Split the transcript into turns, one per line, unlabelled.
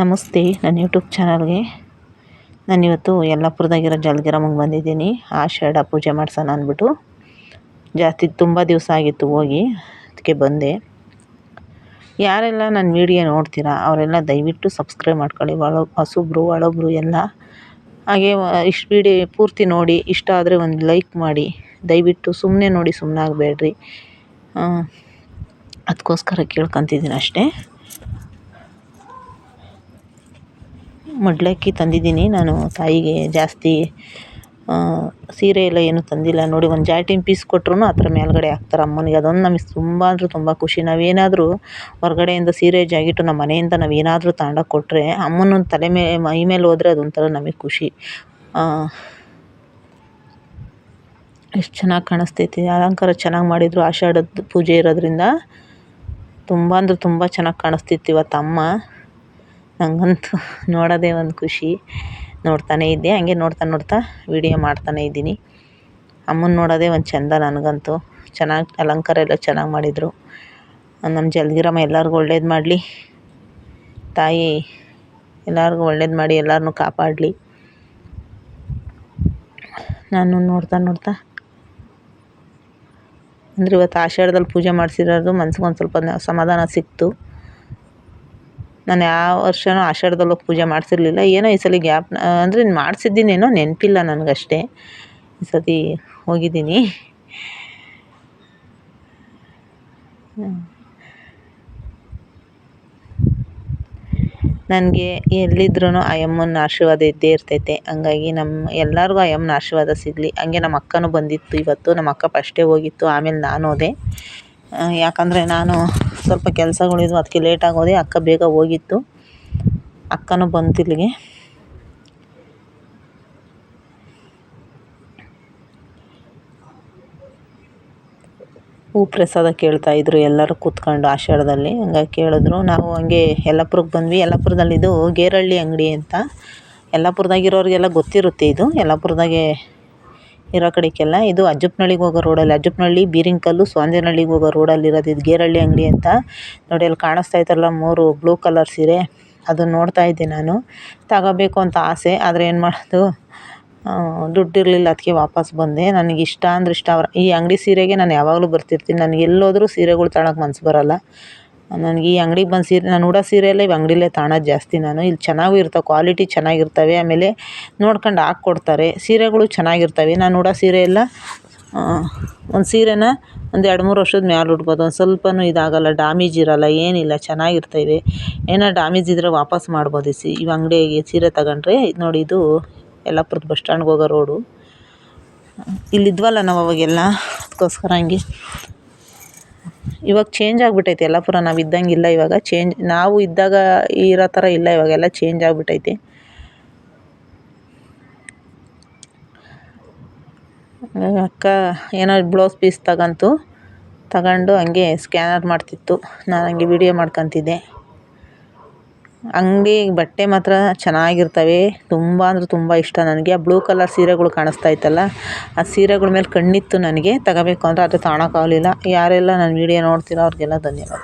ನಮಸ್ತೆ, ನನ್ನ ಯೂಟ್ಯೂಬ್ ಚಾನಲ್ಗೆ ನಾನಿವತ್ತು ಯಲ್ಲಾಪುರದಾಗಿರೋ ಜಲ್ಗಿರಮ್ಮಗೆ ಬಂದಿದ್ದೀನಿ. ಆಷಾಢ ಪೂಜೆ ಮಾಡ್ಸೋಣ ಅಂದ್ಬಿಟ್ಟು. ಜಾಸ್ತಿ ತುಂಬ ದಿವಸ ಆಗಿತ್ತು ಹೋಗಿ ಅದಕ್ಕೆ ಬಂದೆ. ಯಾರೆಲ್ಲ ನನ್ನ ವೀಡಿಯೋ ನೋಡ್ತೀರಾ, ಅವರೆಲ್ಲ ದಯವಿಟ್ಟು ಸಬ್ಸ್ಕ್ರೈಬ್ ಮಾಡ್ಕೊಳ್ಳಿ. ಒಳ ಹಸುಬ್ರು ಒಳೊಬ್ರು ಎಲ್ಲ. ಹಾಗೆ ಇಷ್ಟು ವಿಡಿಯೋ ಪೂರ್ತಿ ನೋಡಿ, ಇಷ್ಟ ಆದರೆ ಒಂದು ಲೈಕ್ ಮಾಡಿ. ದಯವಿಟ್ಟು ಸುಮ್ಮನೆ ನೋಡಿ ಸುಮ್ಮನೆ ಆಗಬೇಡ್ರಿ. ಅದಕ್ಕೋಸ್ಕರ ಕೇಳ್ಕೊತಿದ್ದೀನಿ ಅಷ್ಟೇ. ಮಡ್ಲಕ್ಕಿ ತಂದಿದ್ದೀನಿ. ನಾನು ತಾಯಿಗೆ ಜಾಸ್ತಿ ಸೀರೆ ಎಲ್ಲ ಏನೂ ತಂದಿಲ್ಲ. ನೋಡಿ, ಒಂದು ಜಾಟಿನ ಪೀಸ್ ಕೊಟ್ರೂ ಆ ಮೇಲ್ಗಡೆ ಹಾಕ್ತಾರೆ ಅಮ್ಮನಿಗೆ. ಅದೊಂದು ನಮಗೆ ತುಂಬ ಅಂದರೆ ತುಂಬ ಖುಷಿ. ನಾವೇನಾದರೂ ಹೊರಗಡೆಯಿಂದ ಸೀರೆ ಜಾಗಿಟ್ಟು ನಮ್ಮ ಮನೆಯಿಂದ ನಾವು ಏನಾದರೂ ತಗೊಂಡೋಗಿ ಕೊಟ್ಟರೆ ಅಮ್ಮನ ತಲೆ ಮೇಲೆ ಮೈ ಮೇಲೆ ಹೋದ್ರೆ ಅದೊಂಥರ ನಮಗೆ ಖುಷಿ. ಎಷ್ಟು ಚೆನ್ನಾಗಿ ಕಾಣಿಸ್ತೈತಿ. ಅಲಂಕಾರ ಚೆನ್ನಾಗಿ ಮಾಡಿದರು. ಆಷಾಢದ ಪೂಜೆ ಇರೋದ್ರಿಂದ ತುಂಬ ಅಂದ್ರೆ ತುಂಬ ಚೆನ್ನಾಗಿ ಕಾಣಿಸ್ತಿತ್ತು ಇವತ್ತು ಅಮ್ಮ. ನನಗಂತೂ ನೋಡೋದೇ ಒಂದು ಖುಷಿ. ನೋಡ್ತಾನೇ ಇದ್ದೆ. ಹಂಗೆ ನೋಡ್ತಾ ನೋಡ್ತಾ ವಿಡಿಯೋ ಮಾಡ್ತಾನೇ ಇದ್ದೀನಿ. ಅಮ್ಮನ ನೋಡೋದೇ ಒಂದು ಚೆಂದ ನನಗಂತೂ. ಚೆನ್ನಾಗಿ ಅಲಂಕಾರ ಎಲ್ಲ ಚೆನ್ನಾಗಿ ಮಾಡಿದರು. ನಮ್ಮ ಜಲ್ದಿರಮ್ಮ ಎಲ್ಲರಿಗೂ ಒಳ್ಳೇದು ಮಾಡಲಿ. ತಾಯಿ ಎಲ್ಲರಿಗೂ ಒಳ್ಳೇದು ಮಾಡಿ ಎಲ್ಲರನ್ನೂ ಕಾಪಾಡಲಿ. ನಾನು ನೋಡ್ತಾ ನೋಡ್ತಾ ಅಂದರೆ ಇವತ್ತು ಆಷಾಢದಲ್ಲಿ ಪೂಜೆ ಮಾಡಿಸಿರೋದು ಮನ್ಸಿಗೆ ಒಂದು ಸ್ವಲ್ಪ ಸಮಾಧಾನ ಸಿಕ್ತು. ನಾನು ಯಾವ ವರ್ಷವೂ ಆಷಾಢದಲ್ಲಿ ಹೋಗಿ ಪೂಜೆ ಮಾಡಿಸಿರ್ಲಿಲ್ಲ. ಏನೋ ಈ ಸಲ ಗ್ಯಾಪ್ ಅಂದರೆ ಮಾಡಿಸಿದ್ದೀನೇನೋ ನೆನಪಿಲ್ಲ ನನಗಷ್ಟೇ. ಈ ಸತಿ ಹೋಗಿದ್ದೀನಿ. ನನಗೆ ಎಲ್ಲಿದ್ರೂ ಆ ಯಮ್ಮನ ಆಶೀರ್ವಾದ ಇದ್ದೇ ಇರ್ತೈತೆ. ಹಂಗಾಗಿ ನಮ್ಮ ಎಲ್ಲರಿಗೂ ಆ ಯಮ್ಮನ ಆಶೀರ್ವಾದ ಸಿಗಲಿ. ಹಂಗೆ ನಮ್ಮ ಅಕ್ಕನೂ ಬಂದಿತ್ತು ಇವತ್ತು. ನಮ್ಮ ಅಕ್ಕ ಫಸ್ಟೇ ಹೋಗಿತ್ತು. ಆಮೇಲೆ ನಾನು ಹೋದೆ. ಯಾಕಂದರೆ ನಾನು ಸ್ವಲ್ಪ ಕೆಲಸಗಳಿದ್ವು ಅದಕ್ಕೆ ಹೋದೆ ಅಕ್ಕ ಬೇಗ ಹೋಗಿತ್ತು. ಅಕ್ಕನೂ ಬಂತು ಇಲ್ಲಿಗೆ. ಹೂ ಪ್ರಸಾದ ಕೇಳ್ತಾಯಿದ್ರು ಎಲ್ಲರೂ ಕೂತ್ಕೊಂಡು ಆಷಾಢದಲ್ಲಿ. ಹಂಗಾಗಿ ಕೇಳಿದ್ರು, ನಾವು ಹಂಗೆ ಯಲ್ಲಾಪುರಕ್ಕೆ ಬಂದ್ವಿ. ಯಲ್ಲಾಪುರದಲ್ಲಿದು ಗೇರಳ್ಳಿ ಅಂಗಡಿ ಅಂತ. ಯಲ್ಲಾಪುರದಾಗಿರೋರಿಗೆಲ್ಲ ಗೊತ್ತಿರುತ್ತೆ ಇದು. ಯಲ್ಲಾಪುರದಾಗೆ ಇರೋ ಕಡೆಗೆಲ್ಲ ಇದು ಅಜ್ಜಪ್ಪನಹಳ್ಳಿಗೆ ಹೋಗೋ ರೋಡಲ್ಲಿ ಅಜ್ಜಪ್ಪನಹಳ್ಳಿ ಬೀರಿಂಕಲ್ಲು ಸ್ವಾಂಜನಹಳ್ಳಿಗೆ ಹೋಗೋ ರೋಡಲ್ಲಿ ಇರೋದು. ಇದು ಗೇರಳ್ಳಿ ಅಂಗಡಿ ಅಂತ. ನೋಡಿ ಅಲ್ಲಿ ಕಾಣಿಸ್ತಾ ಐತಲ್ಲ ಮೂರು ಬ್ಲೂ ಕಲರ್ ಸೀರೆ. ಅದನ್ನು ನೋಡ್ತಾ ಇದ್ದೆ ನಾನು. ತಗೋಬೇಕು ಅಂತ ಆಸೆ. ಆದರೆ ಏನು ಮಾಡೋದು? ದುಡ್ಡಿರಲಿಲ್ಲ ಅದಕ್ಕೆ ವಾಪಸ್ ಬಂದೆ. ನನಗೆ ಇಷ್ಟ ಅಂದ್ರೆ ಇಷ್ಟ. ಈ ಅಂಗಡಿ ಸೀರೆಗೆ ನಾನು ಯಾವಾಗಲೂ ಬರ್ತಿರ್ತೀನಿ. ನನಗೆ ಎಲ್ಲೋದ್ರೂ ಸೀರೆಗಳು ತಗೊಳಕ್ಕೆ ಮನಸ್ಸು ಬರೋಲ್ಲ. ನನಗೆ ಈ ಅಂಗ್ಡಿಗೆ ಬಂದು ಸೀರೆ, ನಾನು ಉಡೋ ಸೀರೆ ಎಲ್ಲ ಈ ಅಂಗಡಿಲೇ ತಗೊಳೋದು ಜಾಸ್ತಿ ನಾನು. ಇಲ್ಲಿ ಚೆನ್ನಾಗೂ ಇರ್ತವೆ ಕ್ವಾಲಿಟಿ ಚೆನ್ನಾಗಿರ್ತವೆ. ಆಮೇಲೆ ನೋಡ್ಕೊಂಡು ಹಾಕ್ಕೊಡ್ತಾರೆ ಸೀರೆಗಳು ಚೆನ್ನಾಗಿರ್ತವೆ. ನಾನು ಉಡೋ ಸೀರೆ ಎಲ್ಲ ಒಂದು ಸೀರೆನ ಒಂದು ಎರಡು ಮೂರು ವರ್ಷದ ಮ್ಯಾಲೆ ಉಡ್ಬೋದು ಒಂದು ಸ್ವಲ್ಪನೂ ಇದಾಗಲ್ಲ ಡ್ಯಾಮೇಜ್ ಇರೋಲ್ಲ, ಏನಿಲ್ಲ, ಚೆನ್ನಾಗಿರ್ತವೆ. ಏನೋ ಡ್ಯಾಮೇಜ್ ಇದ್ದರೆ ವಾಪಸ್ ಮಾಡ್ಬೋದು ಸಿ ಇವು ಅಂಗಡಿಗೆ ಸೀರೆ ತಗೊಂಡ್ರೆ. ಇದು ನೋಡಿ, ಇದು ಯಲ್ಲಾಪುರದ ಬಸ್ ಸ್ಟ್ಯಾಂಡ್ಗೆ ಹೋಗೋ ರೋಡು. ಇಲ್ಲಿದ್ವಲ್ಲ ನಾವು ಅವಾಗೆಲ್ಲ? ಅದಕ್ಕೋಸ್ಕರ ಹಂಗೆ ಇವಾಗ ಚೇಂಜ್ ಆಗಿಬಿಟ್ಟೈತೆ ಪುರ ನಾವು ಇದ್ದಂಗಿಲ್ಲ ಇವಾಗ. ಚೇಂಜ್ ನಾವು ಇದ್ದಾಗ ಇರೋ ಥರ ಇಲ್ಲ ಇವಾಗೆಲ್ಲ ಚೇಂಜ್ ಆಗಿಬಿಟ್ಟೈತೆ ಅಕ್ಕ, ಏನೋ ಬ್ಲೌಸ್ ಪೀಸ್ ತಗಂತು. ತಗೊಂಡು ಹಂಗೆ ಸ್ಕ್ಯಾನರ್ ಮಾಡ್ತಿತ್ತು. ನಾನು ಹಂಗೆ ವಿಡಿಯೋ ಮಾಡ್ಕೊತಿದ್ದೆ. ಅಂಗಡಿ ಬಟ್ಟೆ ಮಾತ್ರ ಚೆನ್ನಾಗಿರ್ತವೆ. ತುಂಬ ಅಂದ್ರೆ ತುಂಬ ಇಷ್ಟ ನನಗೆ. ಆ ಬ್ಲೂ ಕಲರ್ ಸೀರೆಗಳು ಕಾಣಿಸ್ತಾ ಇತ್ತಲ್ಲ, ಆ ಸೀರೆಗಳ ಮೇಲೆ ಕಣ್ಣಿತ್ತು ನನಗೆ. ತಗೋಬೇಕು ಅಂದರೆ ಅದು ತಗೊಳಕ್ಕಾಗಲಿಲ್ಲ ಯಾರೆಲ್ಲ ನನ್ನ ವೀಡಿಯೋ ನೋಡ್ತೀರೋ ಅವ್ರಿಗೆಲ್ಲ ಧನ್ಯವಾದ.